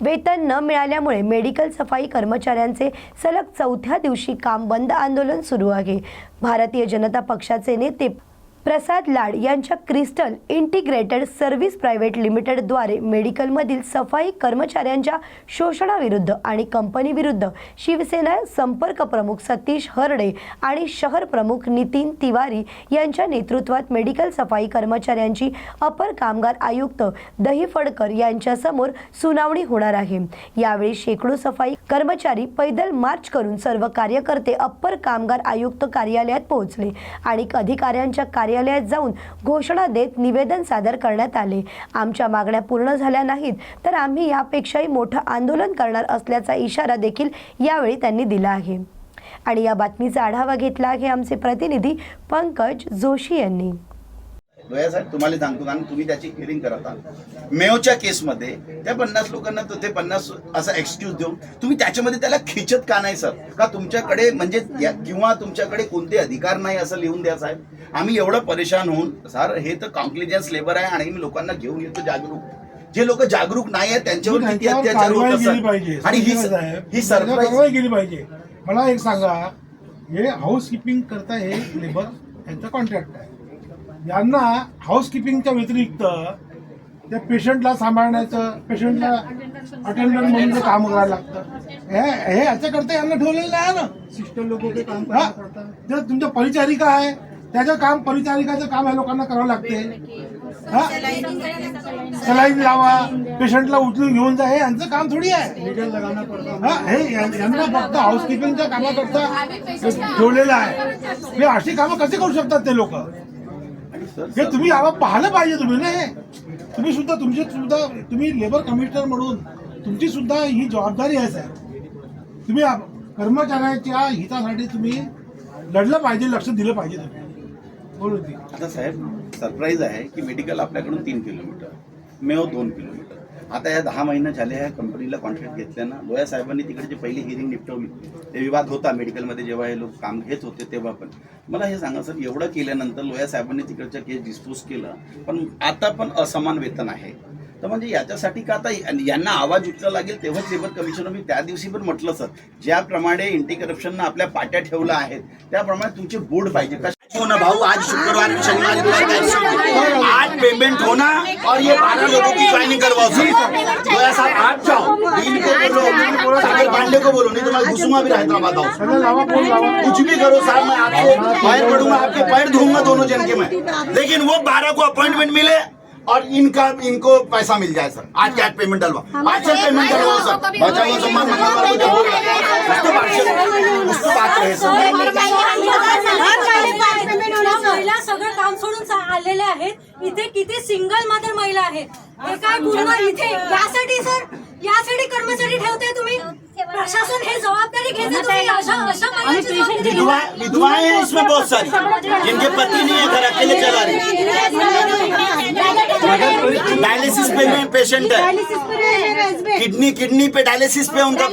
वेतन न मिळाल्यामुळे मेडिकल सफाई कर्मचाऱ्यांचे सलग चौथ्या दिवशी काम बंद आंदोलन सुरू आहे. भारतीय जनता पक्षाचे नेते प्रसाद लाड यांच्या क्रिस्टल इंटिग्रेटेड सर्व्हिस प्रायव्हेट लिमिटेडद्वारे मेडिकलमधील सफाई कर्मचाऱ्यांच्या शोषणाविरुद्ध आणि कंपनीविरुद्ध शिवसेना संपर्क प्रमुख सतीश हरडे आणि शहर प्रमुख नितीन तिवारी यांच्या नेतृत्वात मेडिकल सफाई कर्मचाऱ्यांची अपर कामगार आयुक्त दही फडकर यांच्यासमोर सुनावणी होणार आहे. यावेळी शेकडो सफाई कर्मचारी पैदल मार्च करून सर्व कार्यकर्ते अप्पर कामगार आयुक्त कार्यालयात पोहोचले आणि अधिकाऱ्यांच्या कार्य कार्यालयात जाऊन घोषणा देत निवेदन सादर करण्यात आले. आमच्या मागण्या पूर्ण झाल्या नाहीत तर आम्ही यापेक्षाही मोठं आंदोलन करणार असल्याचा इशारा देखील यावेळी त्यांनी दिला आहे. आणि या बातमीचा आढावा घेतला आहे आमचे प्रतिनिधी पंकज जोशी यांनी. साहेब तुम्हाला सांगतो कारण तुम्ही त्याची हिअरिंग करत मेयोच्या केसमध्ये त्या पन्नास लोकांना तो ते पन्नास असा एक्सक्यूज देऊन तुम्ही त्याच्यामध्ये त्याला खिचत का नाही सर का तुमच्याकडे म्हणजे किंवा तुमच्याकडे कोणते अधिकार नाही असं लिहून द्या साहेब. आम्ही एवढं परेशान होऊन सर हे तर कॉम्प्लिजन्स लेबर आहे आणि मी लोकांना घेऊन येतो जागरूक. जे लोक जागरूक नाही आहेत त्यांच्यावर किती अत्याचार होत केली पाहिजे. आणि ही केली पाहिजे. मला एक सांगा हे हाऊस किपिंग करता हे लेबर यांचा कॉन्ट्रॅक्ट आहे. यांना हाऊस किपिंगच्या व्यतिरिक्त त्या पेशंटला सांभाळण्याचं पेशंटला अटेंडंट म्हणून काम करायला लागतं. हे हे याच्याकरता यांना ठेवलेलं आहे ना. सिस्टर लोक ते काम हा? करतात. जर तुमच्या परिचारिका आहे त्याचं काम परिचारिकाचं काम या लोकांना करावं लागते. हा. सलाईन लावा पेशंटला उचलून घेऊन जा हे यांचं काम थोडी आहे. हा हे यांना फक्त हाऊसकीपिंगच्या कामाकरता ठेवलेलं आहे. हे अशी कामं कशी करू शकतात ते लोक? हे तुम्ही यावं पाहिलं पाहिजे तुम्ही ना हे. तुम्ही सुद्धा तुमची सुद्धा तुम्ही लेबर कमिशनर म्हणून तुमची सुद्धा ही जबाबदारी आहे साहेब. तुम्ही कर्मचाऱ्याच्या हितासाठी तुम्ही लढलं पाहिजे लक्ष दिलं पाहिजे तुम्ही. बोलू आता साहेब सरप्राईज आहे की मेडिकल आपल्याकडून तीन किलोमीटर मेओ दोन किलोमीटर. आता या दहा महिने झाले ह्या कंपनीला कॉन्ट्रॅक्ट घेतल्यानं लोया साहेबांनी तिकडची पहिली हिअरिंग निपटवली ते विवाद होता मेडिकलमध्ये जेव्हा हे लोक काम घेत होते तेव्हा पण. मला हे सांगा सर एवढं केल्यानंतर लोया साहेबांनी तिकडच्या केस डिस्पोज केलं पण आता पण असमान वेतन आहे. तर म्हणजे याच्यासाठी का आता यांना आवाज उठला लागेल तेव्हाच लेबर कमिशनर मी त्या दिवशी पण म्हटलं सर ज्याप्रमाणे एंटी करप्शननं आपल्या पाट्या ठेवल्या आहेत त्याप्रमाणे तुमचे बोर्ड पाहिजे. हो ना भाऊ आज शुक्रवार शनिवार? आज पेमेंट होना और ये बारह लोगों की ज्वाइनिंग करवाओ सर. तो ऐसा आज जाओ। डीन को बोलो सागर पांडे को बोलो नहीं तो मैं घुसूंगा भी हैदराबाद लावा कुछ भी करो साहब मैं आपको पैर पड़ूंगा आपके पैर धोऊंगा दोनों जन के मैं। लेकिन वो बारह को अपॉइंटमेंट मिले और इनका इनको पैसा मिल जाए सर आज कैश पेमेंट डलवा पार्सल पेमेंट डलवाओ सर बचाओ सम्मान मंगलवार को जब होगा उसको पार्सल उसको बात रहे सर महिला सगळं काम सोडून आलेल्या आहेत इथे किती सिंगल मदर महिला आहेत हे काय पूर्ण इथे यासाठी सर यासाठी कर्मचारी ठेवताय तुम्ही प्रशासन हे जबाबदारी घेते विधवा विधवाएं हैं इसमें बहुत सारी जिनके पति नहीं है घर अकेले चला रही डायलिसिस पे में पेशेंट है किडनी किडनी पे डायलिसिस पे उनका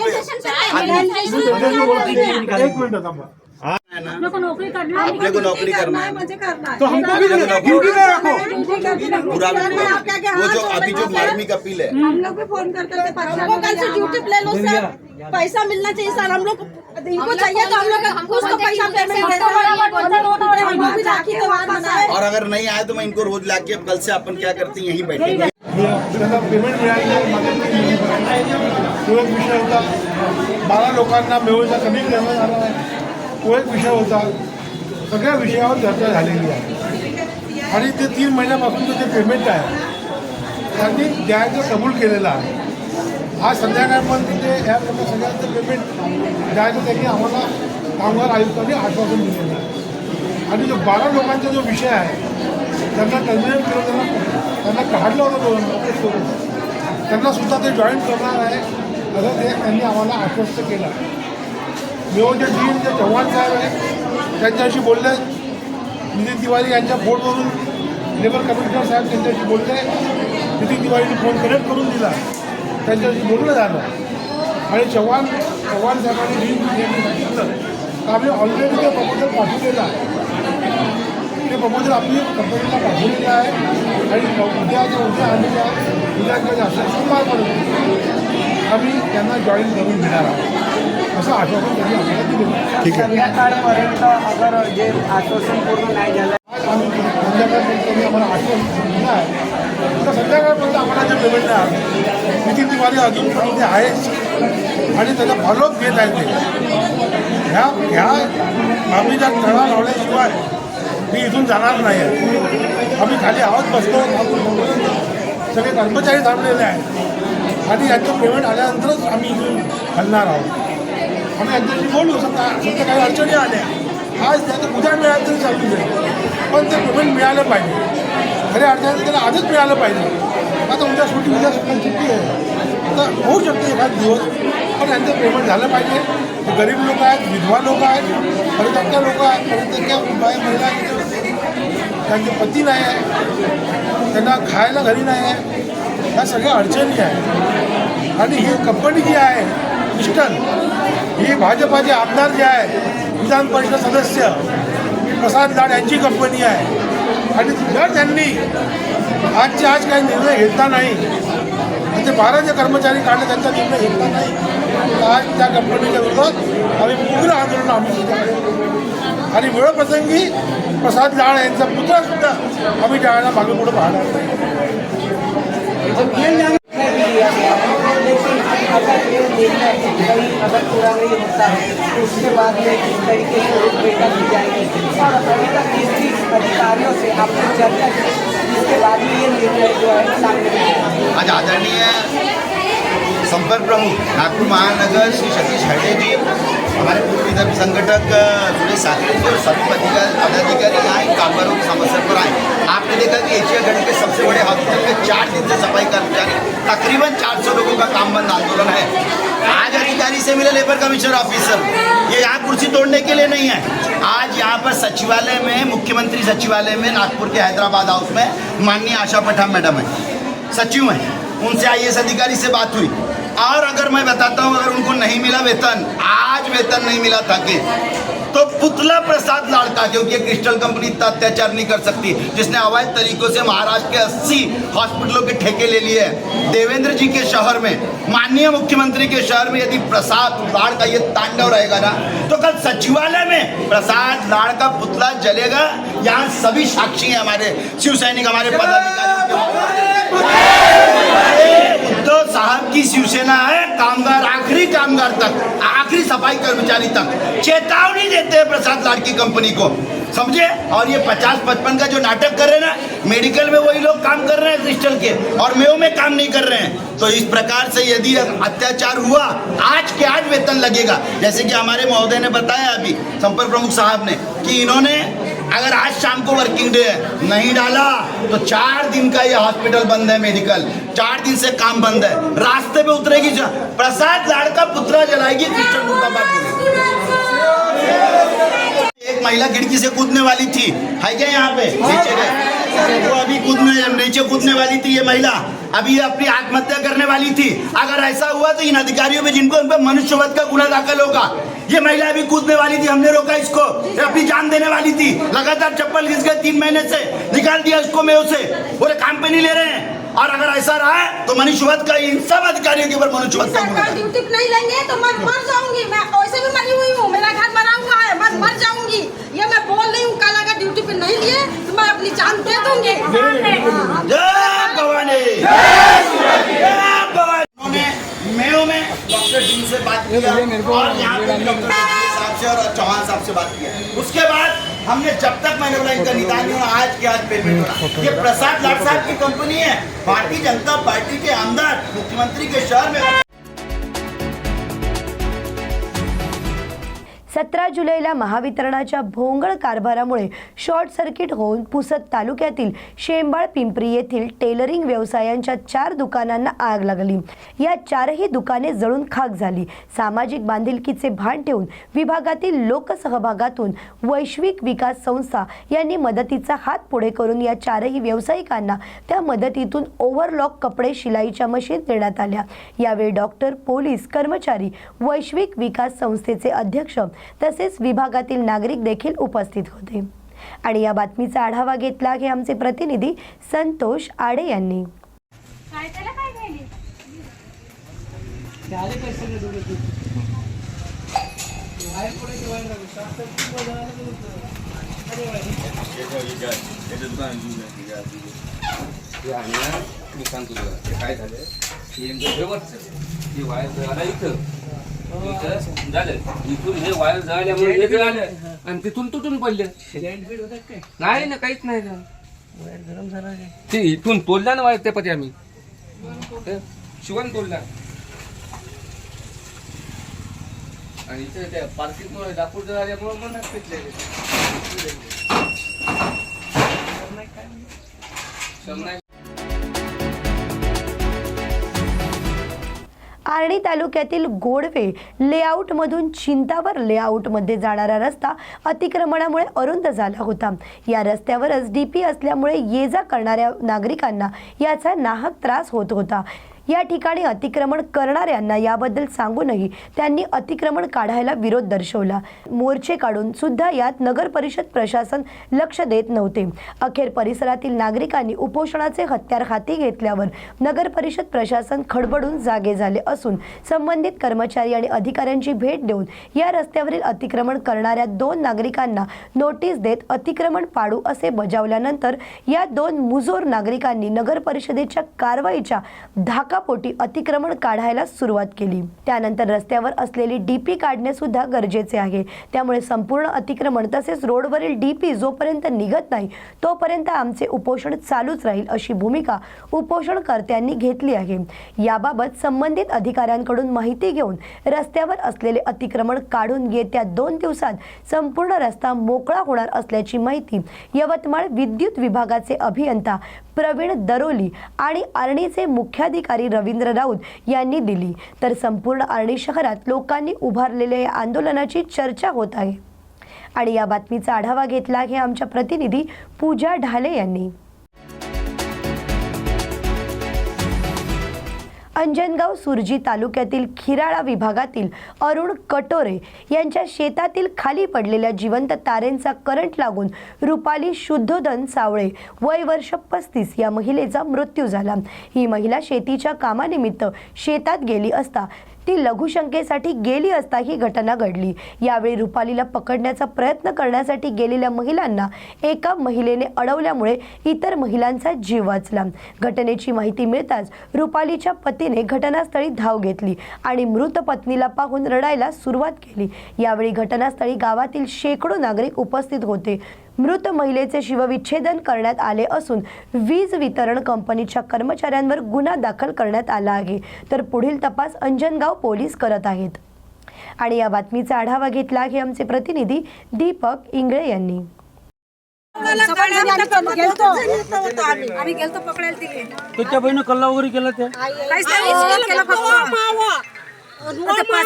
एक मिनिट है। अपने को नौकरी करना है। तो हमको भी ड्यूटी में रखो। पूरा वो जो अभी जो मार्मी का पिल है। हम लोग भी फ़ोन कर करके परेशान हो गए ड्यूटी पे ले लो सर। पैसा मिलना चाहिए सर। हम लोग इनको चाहिए तो हम लोग कुछ तो पैसा पेमेंट तो और अगर नहीं आए तो मैं इनको रोज लाके अब कल से अपन क्या करते हैं यहीं बैठेंगे त्यांना पेमेंट मिळालं तो एक विषय होता बारा लोकांना मिळूचा कमी करण्यात आला आहे तो एक विषय होता. सगळ्या विषयावर चर्चा झालेली आहे. आणि ते तीन महिन्यापासूनचं जे पेमेंट आहे. त्यांनी द्यायचं कबूल केलेलं आहे. आज संध्याकाळपर्यंत ते ह्या सगळ्यांचं पेमेंट द्यायचं त्यांनी आम्हाला कामगार आयुक्तांनी आश्वासन दिलेलं आहे. आणि जो बारा लोकांचा जो विषय आहे त्यांना टर्मिनेट केलं त्यांना त्यांना काढलं होतं दोन त्यांना सुद्धा ते जॉईन करणार आहे. असं ते त्यांनी आम्हाला आश्वस्त केलं आहे मिओचे डीन जे चव्हाण साहेब आहे त्यांच्याशी बोलले. नितीन तिवारी यांच्या फोनवरून लेबर कमिशनर साहेब त्यांच्याशी बोलले. नितीन तिवारीने फोन कनेक्ट करून दिला. त्यांच्याशी बोलणं झालं. आणि चव्हाण चव्हाण साहेबांनी डीन यांनी सांगितलं का आम्ही ऑलरेडी ते प्रपोजल पाठवलेलं. आहे ते प्रपोजल आम्ही कंपनीला पाठवलेलं आहे. आणि उद्याच्या उद्या आम्ही त्या उद्याच्या जास्त सोमवारपर्यंत आम्ही त्यांना जॉईन करून घेणार आहोत. असं आश्वासन त्यांनी आपल्याला दिलं ठीक आहे. संध्याकाळपर्यंत अगर जे आश्वासन पूर्ण नाही झालं आम्ही संध्याकाळपर्यंत त्यांनी आम्हाला आश्वासन दिलं आहे तर संध्याकाळपर्यंत आम्हाला जे पेमेंट आलं नितीन तिवारी अजून पण ते आहेच आणि त्याचा फॉलोअप घेत आहे ते. ह्या ह्या आम्हीच्या तळा लावल्याशिवाय मी इथून जाणार नाही. आहे आम्ही खाली आहोत बसलो सगळे कर्मचारी थांबलेले आहेत. आणि यांचं पेमेंट आल्यानंतरच आम्ही इथून हलणार आहोत. आम्ही यांच्याशी बोलू सध्या सध्या काही अडचणी आल्या आज त्याचं उद्या मिळालं तरी चालू जाईल पण ते पेमेंट मिळालं पाहिजे खऱ्या अडचणी त्याला आजच मिळालं पाहिजे आता उद्या सुट्टी उद्या सुट्टी सुट्टी आहे आता होऊ शकते एखाद दिवस पण यांचं पेमेंट झालं पाहिजे गरीब लोक आहेत विधवा लोक आहेत परित्यक्त्या लोक आहेत परित्यक्त्या बाया महिला त्यांचे पती नाही आहे। त्यांना खायला घरी नाही आहे। ह्या सगळ्या अडचणी आहेत। आणि ही कंपनी जी आहे क्रिस्टल ही भाजपाचे आमदार जे आहे विधान परिषद सदस्य प्रसाद लाड यांची कंपनी आहे. आणि जर त्यांनी आजचे आज काही निर्णय घेतला नाही म्हणजे ते बारा जे कर्मचारी काढले त्यांचा निर्णय घेतला नाही. तर आज त्या कंपनीच्या विरोधात आम्ही उग्र आंदोलन आम्ही सुद्धा आणि वेळप्रसंगी प्रसाद लाड यांचा पुतळा सुद्धा आम्ही त्यावेळेला मागे पुढे पाहणार नाही. ये निर्णय कहीं अगर पूरा नहीं होता है तो उसके बाद में किस तरीके से दी जाएगी और अभी तक अधिकारियों से आपने चर्चा की इसके बाद में ये निर्णय जो है सामने आज आदरणीय संपर्क प्रमुख नागपुर महानगर श्री सतीश हरडे जी, हमारे पूर्व विदर्भ संगठक सुरेश साथी और सभी पदाधिकारी यहाँ कामगारों की समस्या पर आए। आपने देखा कि एशिया खंड के सबसे बड़े हॉस्पिटल में चार दिन से सफ़ाई कर्मचारी तकरीबन 400 लोगों का काम बंद आंदोलन है। आज अधिकारी से मिले लेबर कमिश्नर ऑफिसर। ये यहाँ कुर्सी तोड़ने के लिए नहीं है। आज यहाँ पर सचिवालय में, मुख्यमंत्री सचिवालय में, नागपुर के हैदराबाद हाउस में माननीय आशा पठान मैडम है। सचिव हैं। उनसे आईएस अधिकारी से बात हुई। और अगर मैं बताता हूँ, अगर उनको नहीं मिला वेतन, आज वेतन नहीं मिला था कि। तो पुतला प्रसाद लाड़का, क्योंकि क्रिस्टल कंपनी इतना अत्याचार नहीं कर सकती, जिसने अवैध तरीकों से महाराष्ट्र के 80 हॉस्पिटलों के ठेके ले लिए हैं। देवेंद्र जी के शहर में, माननीय मुख्यमंत्री के शहर में यदि प्रसाद लाड़ का ये तांडव रहेगा ना तो कल सचिवालय में प्रसाद लाड़ का पुतला जलेगा। यहाँ सभी साक्षी हैं हमारे शिव सैनिक हमारे पदाधिकारी। साहब की शिवसेना है, कामगार, आखिरी कामगार तक, आखिरी सफ़ाई कर्मचारी तक। चेतावनी देते हैं प्रसाद लाड की कंपनी को। समझे? और ये पचास पचपन का जो नाटक कर रहे हैं ना, मेडिकल में वही लोग काम कर रहे हैं क्रिस्टल के, और मेयो में काम नहीं कर रहे हैं। तो इस प्रकार से यदि अत्याचार हुआ, आज के आज वेतन लगेगा। जैसे कि हमारे महोदय ने बताया अभी, संपर्क प्रमुख साहब ने, कि इन्होंने अगर आज शाम को वर्किंग डे नहीं डाला तो चार दिन का ये हॉस्पिटल बंद है मेडिकल चार दिन से काम बंद है। रास्ते पे उतरेगी प्रसाद लाड़ का पुतला जलाएगी एक महिला खिड़की से कूदने वाली थी। है क्या यहाँ पे? नीचे गए। वो अभी कूदने नीचे कूदने वाली थी ये महिला। अभी अपनी आत्महत्या करने वाली थी। अगर ऐसा हुआ तो इन अधिकारियों पे जिनको उन पर मनुष्यवध का गुना दाखिल होगा। ये महिला अभी कूदने वाली थी हमने रोका इसको। ये अपनी जान देने वाली थी। लगातार चप्पल घिस गए तीन महीने से। निकाल दिया इसको मेव उसे बोले काम पे नहीं ले रहे हैं। और अगर ऐसा रहा है तो मनुष्यवध का इन सब अधिकारियों के ऊपर मनुष्यवध का ड्यूटी नहीं लेंगे तो मैं मर जाऊँगी। मैं वैसे भी मरी हुई हूँ। मेरा घर मरा हुआ है। मैं मर जाऊँगी। ये मैं बोल रही हूँ कल अगर और चौहान साहब से बात किया उसके बाद हमने जब तक मैंने बोला इनका निदान नहीं होना आज के आज पेमेंट होना ये प्रसाद लाड साहब की कंपनी है। भारतीय जनता पार्टी के अंदर मुख्यमंत्री के शहर में सतरा जुलैला महावितरणाच्या भोंगळ कारभारामुळे शॉर्ट सर्किट होऊन पुसद तालुक्यातील शेंबाळ पिंपरी येथील टेलरिंग व्यवसायांच्या चार दुकानांना आग लागली. या चारही दुकाने जळून खाक झाली. सामाजिक बांधिलकीचे भान ठेवून विभागातील लोकसहभागातून वैश्विक विकास संस्था यांनी मदतीचा हात पुढे करून या चारही व्यावसायिकांना त्या मदतीतून ओव्हरलॉक कपडे शिलाईच्या मशीन देण्यात आल्या. यावेळी डॉक्टर पोलीस कर्मचारी वैश्विक विकास संस्थेचे अध्यक्ष तसेच विभागातील नागरिक देखील उपस्थित होते. आणि या बातमीचा आढावा घेतला हे आमचे प्रतिनिधी संतोष आडे यांनी. हे मी सांगतो काय झालं? इथं झालं. इथून हे वायर जळाल्यामुळे हे जळालं. आणि तिथून तुटून पडलं. नाही ना काहीच नाही झालं. ते इथून तोडला ना वायर ते पती आम्ही. शिवण तोडला. आणि इथे त्या पार्किंग दापूर जळाल्यामुळे मनात पेटले नाही आर्णी तालुक्यातील गोडवे लेआउटमधून चिंतावर लेआउटमध्ये जाणारा रस्ता अतिक्रमणामुळे अरुंद झाला होता. या रस्त्यावरच डी पी असल्यामुळे ये जा करणाऱ्या नागरिकांना याचा नाहक त्रास होत होता. या ठिकाणी अतिक्रमण करणाऱ्यांना याबद्दल सांगूनही त्यांनी अतिक्रमण काढायला विरोध दर्शवला. मोर्चे काढून सुद्धा यात नगर परिषद प्रशासन लक्ष देत नव्हते. अखेर परिसरातील नागरिकांनी उपोषणाचे हत्यार हाती घेतल्यावर नगर परिषद प्रशासन खडबडून जागे झाले असून संबंधित कर्मचारी आणि अधिकाऱ्यांची भेट देऊन या रस्त्यावरील अतिक्रमण करणाऱ्या दोन नागरिकांना नोटीस देत अतिक्रमण पाडू असे बजावल्यानंतर या दोन मुजोर नागरिकांनी नगर परिषदेच्या कारवाईच्या धाकापोटी अतिक्रमण काढायला सुरुवात केली. त्यानंतर रस्त्यावर असलेली डीपी काढणे सुद्धा गरजेचे आहे. त्यामुळे संपूर्ण अतिक्रमण तसेच रोडवरील डीपी जोपर्यंत निघत नाही तोपर्यंत आमचे उपोषण चालूच राहील अशी भूमिका उपोषणकर्त्यांनी घेतली आहे. याबाबत संबंधित अधिकाऱ्यांकडून माहिती घेऊन रस्त्यावर असलेले अतिक्रमण काढून येत्या दोन दिवसात संपूर्ण रस्ता मोकळा होणार असल्याची माहिती यवतमाळ विद्युत विभागाचे अभियंता प्रवीण दरोली आणि आर्णीचे मुख्याधिकारी रवींद्र राऊत यांनी दिली. तर संपूर्ण आर्णी शहरात लोकांनी उभारलेल्या या आंदोलनाची चर्चा होत आहे. आणि या बातमीचा आढावा घेतला आहे आमच्या प्रतिनिधी पूजा ढाले यांनी. अंजनगाव सुरजी तालुक्यातील खिराळा विभागातील अरुण कटोरे यांच्या शेतातील खाली पडलेल्या जिवंत तारेंचा करंट लागून रुपाली शुद्धोधन सावळे वय वर्ष पस्तीस या महिलेचा मृत्यू झाला. ही महिला शेतीच्या कामानिमित्त शेतात गेली असता ती लघुशंकेसाठी गेली असता ही घटना घडली. यावेळी रुपालीला पकडण्याचा प्रयत्न करण्यासाठी गेलेल्या महिलांना एका महिलेने अडवल्यामुळे इतर महिलांचा जीव वाचला. घटनेची माहिती मिळताच रुपालीच्या पतीने घटनास्थळी धाव घेतली आणि मृत पत्नीला पाहून रडायला सुरुवात केली. यावेळी घटनास्थळी गावातील शेकडो नागरिक उपस्थित होते. मृत महिलेचे शिवविच्छेदन करण्यात आले असून वीज वितरण कंपनीच्या कर्मचाऱ्यांवर गुन्हा दाखल करण्यात आला आहे तर पुढील तपास अंजनगाव पोलीस करत आहेत आणि या बातमीचा आढावा घेतला आहे आमचे प्रतिनिधी दीपक इंगळे यांनी त्याच्या बहिणी कल्ला वगैरे केला त्या आता पाच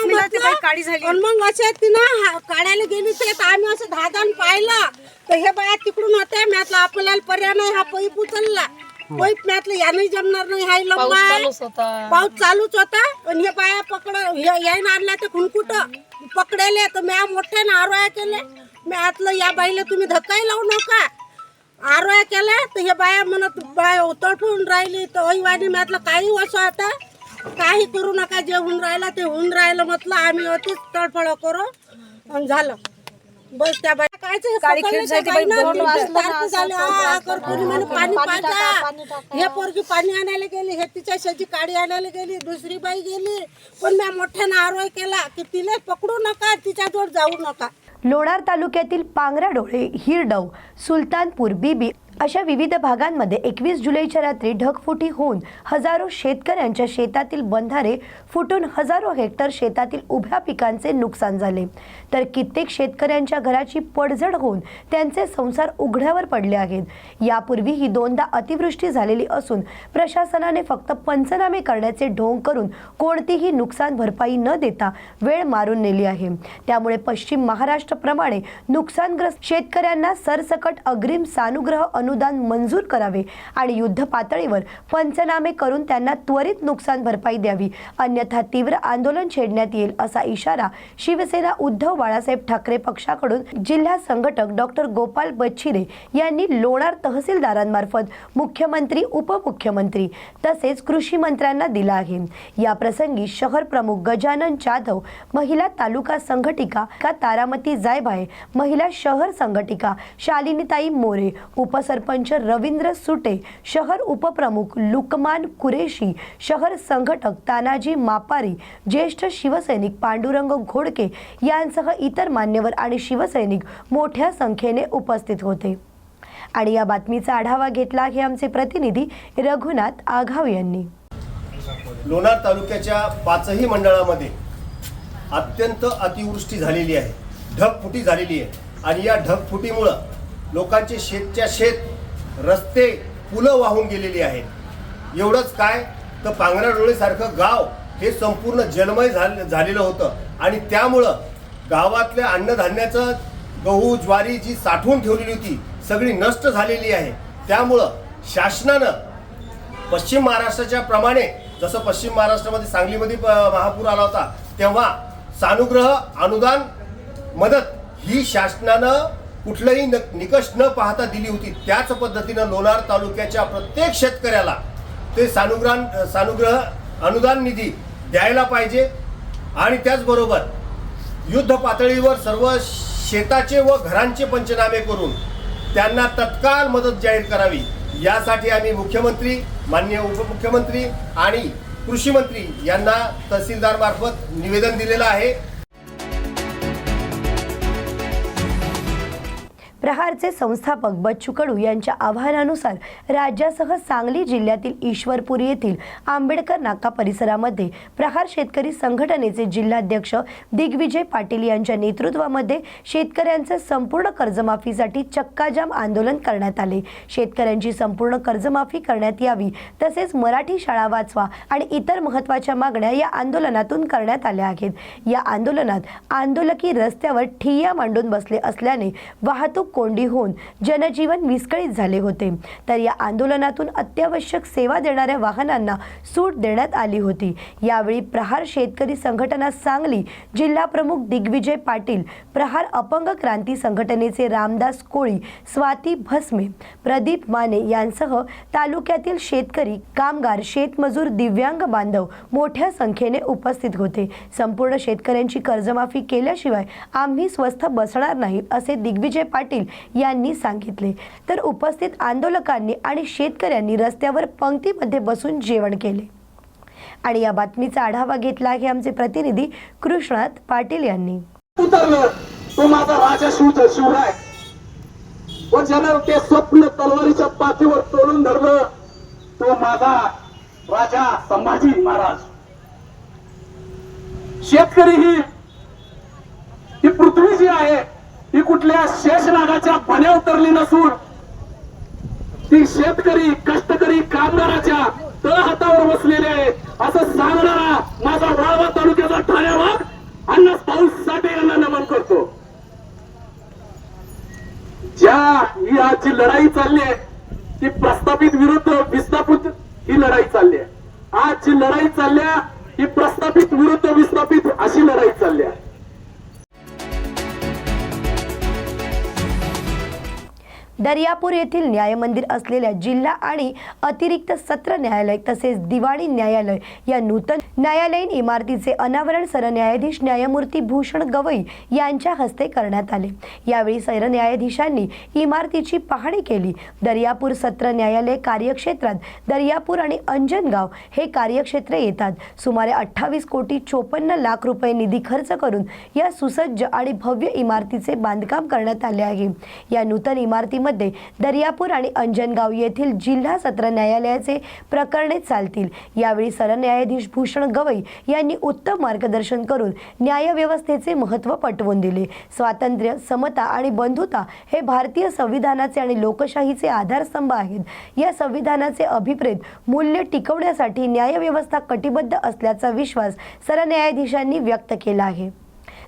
काळी झाली. आणि मग असे तिनं हा- काढायला गेली ते तर आम्ही असं धादान पाहिलं. तर हे बाया तिकडून होते म्यातला आपल्याला पर्याय नाही हा पैप उचलला पैप म्यातलं यानंही जमणार नाही हाय लंबा आहे. पाऊस चालूच होता. आणि हे बाया पकड यायनं आणल्या ते खुणकुट पकडेले तर म्या मोठ्यानं आरोया केले. म्यातलं या बाईला तुम्ही धक्काही लावू नका. आरोया केल्या तर हे बाया म्हणत बाय तडफडून राहिली. तर ऐवानी म्हटलं काही वसं आता काही करू नका जे होऊन राहिलं ते होऊन राहिलं म्हटलं आम्ही होतीच तडफड करू. आणि झालं. बस त्या तीन पाजा. हे पोरगी पाणी आणायला गेली हे तिच्या शेती काडी आणायला गेली दुसरी बाई गेली. पण मी मोठ्यानं आरोय केला की तिला पकडू नका तिच्याजवळ जाऊ नका. लोणार तालुक्यातील पांगराडोळे हिरडव सुलतानपूर बीबी अशा विविध भागांमध्ये एकवीस जुलैच्या रात्री ढगफुटी होऊन हजारो शेतकऱ्यांच्या शेतातील बंधारे फुटून हजारो हेक्टर शेतातील उभ्या पिकांचे नुकसान झाले. तर कित्येक शेतकऱ्यांच्या घराची पडझड होऊन त्यांचे संसार उघड्यावर पडले आहेत. यापूर्वी ही दोनदा अतिवृष्टी झालेली असून प्रशासनाने फक्त पंचनामे करण्याचे ढोंग करून कोणतीही नुकसान भरपाई न देता वेळ मारून नेली आहे. त्यामुळे पश्चिम महाराष्ट्राप्रमाणे नुकसानग्रस्त शेतकऱ्यांना सरसकट अग्रिम सानुग्रह अनुदान मंजूर करावे आणि युद्ध पातळीवर पंचनामे करून त्यांना त्वरित नुकसान भरपाई द्यावी. अन्यथा तीव्र आंदोलन छेडण्यात येईल असा इशारा शिवसेना उद्धव बाळासाहेब ठाकरे पक्षाकडून जिल्हा संघटक डॉक्टर गोपाल बच्छिरे यांनी लोणार तहसीलदारांमार्फत मुख्यमंत्री उपमुख्यमंत्री तसेच कृषी मंत्र्यांना दिला आहे. या प्रसंगी शहर प्रमुख गजानन जाधव महिला तालुका संघटिका तारामती जायभाय महिला शहर संघटिका शालिनीताई मोरे सरपंच रवींद्र सुटे शहर उपप्रमुख लुकमान कुरेशी शहर संघटक तानाजी मापारी ज्येष्ठ शिवसैनिक पांडुरंग घोडके यांसह इतर मान्यवर आणि शिवसैनिक मोठ्या संख्येने उपस्थित होते. आणि या बातमीचा आढावा घेतला हे आमचे प्रतिनिधी रघुनाथ आघाव यांनी. लोणार तालुक्याच्या पाचही मंडळामध्ये अत्यंत अतिवृष्टी झालेली आहे. ढगफुटी झालेली आहे. आणि या ढगफुटीमुळं लोकांचे शेतच्या शेत रस्ते पुलं वाहून गेलेली आहेत. एवढंच काय? तर पांगराडोळेसारखं गाव हे संपूर्ण जलमय झाल झालेलं होतं. आणि त्यामुळं गावातल्या अन्नधान्याचं गहू ज्वारी जी साठवून ठेवलेली होती सगळी नष्ट झालेली आहे. त्यामुळं शासनानं पश्चिम महाराष्ट्राच्या प्रमाणे जसं पश्चिम महाराष्ट्रामध्ये सांगलीमध्ये महापूर आला होता तेव्हा सानुग्रह अनुदान मदत ही शासनानं कुठलंही निकष न पाहता दिली होती त्याच पद्धतीनं लोणार तालुक्याच्या प्रत्येक शेतकऱ्याला ते सानुग्रान सानुग्रह अनुदान निधी द्यायला पाहिजे. आणि त्याचबरोबर युद्ध पातळीवर सर्व शेताचे व घरांचे पंचनामे करून त्यांना तत्काळ मदत जाहीर करावी. यासाठी आम्ही मुख्यमंत्री माननीय उपमुख्यमंत्री आणि कृषी मंत्री यांना तहसीलदार मार्फत निवेदन दिलेलं आहे. प्रहारचे संस्थापक बच्चू कडू यांच्या आवाहनानुसार राज्यासह सांगली जिल्ह्यातील ईश्वरपूर येथील आंबेडकर नाका परिसरामध्ये प्रहार शेतकरी संघटनेचे जिल्हाध्यक्ष दिग्विजय पाटील यांच्या नेतृत्वामध्ये शेतकऱ्यांचे संपूर्ण कर्जमाफीसाठी चक्काजाम आंदोलन करण्यात आले. शेतकऱ्यांची संपूर्ण कर्जमाफी करण्यात यावी तसेच मराठी शाळा वाचवा आणि इतर महत्त्वाच्या मागण्या या आंदोलनातून करण्यात आल्या आहेत. या आंदोलनात आंदोलकी रस्त्यावर ठिय्या मांडून बसले असल्याने वाहतूक कोंडी होऊन जनजीवन विस्कळीत झाले होते. तर या आंदोलनातून अत्यावश्यक सेवा देणाऱ्या वाहनांना सूट देण्यात आली होती. यावेळी प्रहार शेतकरी संघटना सांगली जिल्हा प्रमुख दिग्विजय पाटील प्रहार अपंग क्रांती संघटनेचे रामदास कोळी स्वाती भस्मे प्रदीप माने यांसह तालुक्यातील शेतकरी कामगार शेतमजूर दिव्यांग बांधव मोठ्या संख्येने उपस्थित होते. संपूर्ण शेतकऱ्यांची कर्जमाफी केल्याशिवाय आम्ही स्वस्थ बसणार नाही असे दिग्विजय पाटील यांनी सांगितले. तर उपस्थित आंदोलकांनी आणि शेतकऱ्यांनी रस्त्यावर पंक्तीमध्ये बसून जेवण केले. आणि या बातमीचा आढावा घेतला आहे आमचे प्रतिनिधी कृष्णात पाटील यांनी. उतरलं. तो माझा राजा शिव शिवराय व ज्यानं ते स्वप्न तलवारीच्या पाठीवर तोडून धरलं तो माझा राजा संभाजी महाराज. शेतकरी ही ही पृथ्वी जी आहे ही कुठल्या शेषनागाच्या पाण्या उतरली नसून ती शेतकरी कष्टकरी कामगाराच्या तळहातावर बसलेले आहे. असं सांगणारा माझा वाळवा तालुक्याचा ठाण्यावर अण्णा पाऊस साठे यांना नमन करतो. ज्या ही आजची लढाई चालली आहे ती प्रस्थापित विरुद्ध विस्थापित ही लढाई चालली आहे. आजची लढाई चालल्या ही प्रस्थापित विरुद्ध विस्थापित अशी लढाई चालली आहे. दर्यापूर येथील न्यायमंदिर असलेल्या जिल्हा आणि अतिरिक्त सत्र न्यायालय तसेच दिवाणी न्यायालय या नूतन न्यायालयीन इमारतीचे अनावरण सरन्यायाधीश न्यायमूर्ती भूषण गवई यांच्या हस्ते करण्यात आले. यावेळी सरन्यायाधीशांनी इमारतीची पाहणी केली. दर्यापूर सत्र न्यायालय कार्यक्षेत्रात दर्यापूर आणि अंजनगाव हे कार्यक्षेत्र येतात. सुमारे अठ्ठावीस कोटी चोपन्न लाख रुपये निधी खर्च करून या सुसज्ज आणि भव्य इमारतीचे बांधकाम करण्यात आले आहे. या नूतन इमारती इमारतीमध्ये दर्यापूर आणि अंजनगाव येथील जिल्हा सत्र न्यायालयाचे प्रकरणे चालतील. यावेळी सरन्यायाधीश भूषण गवई यांनी उत्तम मार्गदर्शन करून न्यायव्यवस्थेचे महत्त्व पटवून दिले. स्वातंत्र्य समता आणि बंधुता हे भारतीय संविधानाचे आणि लोकशाहीचे आधारस्तंभ आहेत. या संविधानाचे अभिप्रेत मूल्य टिकवण्यासाठी न्यायव्यवस्था कटिबद्ध असल्याचा विश्वास सरन्यायाधीशांनी व्यक्त केला आहे.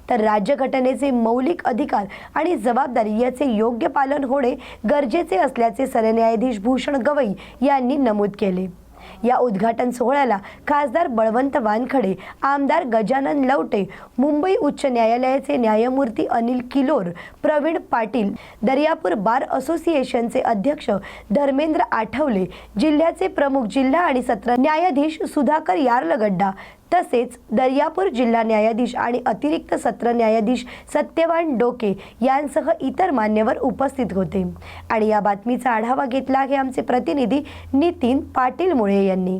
तर राज्यघटनेचे मौलिक अधिकार आणि जबाबदारी याचे योग्य पालन होणे गरजेचे असल्याचे सरन्यायाधीश भूषण गवई यांनी नमूद केले. या उद्घाटन सोहळ्याला खासदार बळवंत वानखडे आमदार गजानन लवटे मुंबई उच्च न्यायालयाचे न्यायमूर्ती अनिल किलोर प्रवीण पाटील दर्यापूर बार असोसिएशनचे अध्यक्ष धर्मेंद्र आठवले जिल्ह्याचे प्रमुख जिल्हा आणि सत्र न्यायाधीश सुधाकर यार्लगड्डा तसेच दर्यापूर जिल्हा न्यायाधीश आणि अतिरिक्त सत्र न्यायाधीश सत्यवान डोके यांसह इतर मान्यवर उपस्थित होते. आणि या बातमीचा आढावा घेतला आहे आमचे प्रतिनिधी नितीन पाटील मुळे यांनी.